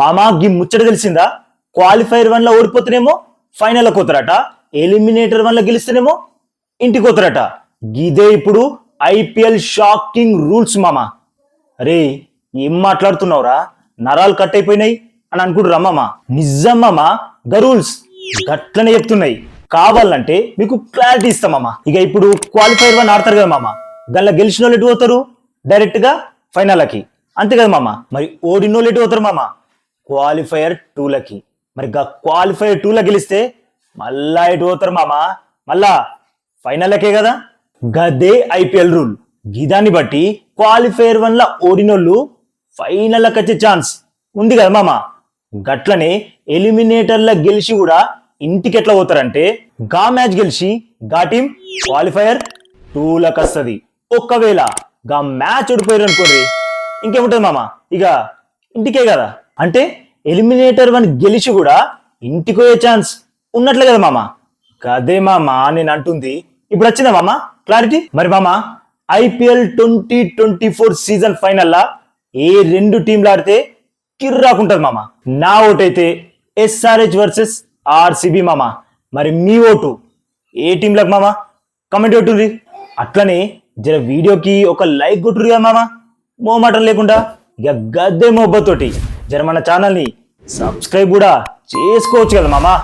మామా గి ముచ్చట తెలిసిందా? క్వాలిఫైర్ వన్లో ఓడిపోతేనేమో ఫైనల్ కోతరట ఎలిమినేటర్ వన్లో గెలిస్తేనేమో ఇంటికి కోతారట గిదే ఇప్పుడు ఐపీఎల్ షాకింగ్ రూల్స్ మామా. అరే ఏం మాట్లాడుతున్నావురా? నరాలు కట్ అయిపోయినాయి అని అనుకుంటురా మామా. నిజం మామా రూల్స్ గట్లనే చెప్తున్నాయి. కావాలంటే మీకు క్లారిటీ ఇస్తామమ్మా ఇక ఇప్పుడు క్వాలిఫైర్ వన్ ఆడతారు కదా మామ. దానిలో గెలిచిన వాళ్ళు ఎటు పోతారు? డైరెక్ట్గా ఫైనల్కి అంతే కదా మామ. మరి ఓడిన వాళ్ళు ఎటు పోతారు మామ? క్వాలిఫైయర్ టూలకి మరి గా క్వాలిఫైయర్ టూలో గెలిస్తే మళ్ళా ఎటు పోతారు మామ? మళ్ళా ఫైనల్కే కదా? గదే ఐపీఎల్ రూల్. గిదాన్ని బట్టి క్వాలిఫైయర్ వల్ల ఓడినోళ్ళు ఫైనల్కి వచ్చే ఛాన్స్ ఉంది కదా మామ? గట్లనే ఎలిమినేటర్ల గెలిచి కూడా ఇంటికి ఎట్లా పోతారంటే గా మ్యాచ్ గెలిచి గా టీం క్వాలిఫైయర్ టూలకు వస్తుంది. ఒక్కవేళ గా మ్యాచ్ ఓడిపోయారు అనుకోండి ఇంకేముంటుంది మామ? ఇక ఇంటికే కదా? అంటే ఎలిమినేటర్ వన్ గెలిచి కూడా ఇంటికి పోయే ఛాన్స్ ఉన్నట్లే కదా మామ. కదే మామ నేను అంటుంది. ఇప్పుడు వచ్చిందా మామ? క్లారిటీ మరి మామ IPL twenty twenty four season ఫైనల్లా ఏ రెండు టీంలు ఆడితే కిర్రాకుంటుంది మామ. నా ఓటైతే ఎస్ఆర్హెచ్ వర్సెస్ ఆర్సిబి మామ. మరి మీ ఓటు ఏ టీంలకు మామ? కమెంట్ కొట్టుర్రి అట్లనే జర వీడియోకి ఒక లైక్ కొట్టుర్రి కదా మామ. మోమాటం లేకుండా ఇక గద్దె మొబ్బతోటి జర మన ఛానల్ని సబ్స్క్రైబ్ కూడా చేసుకోవచ్చు కదా మామా?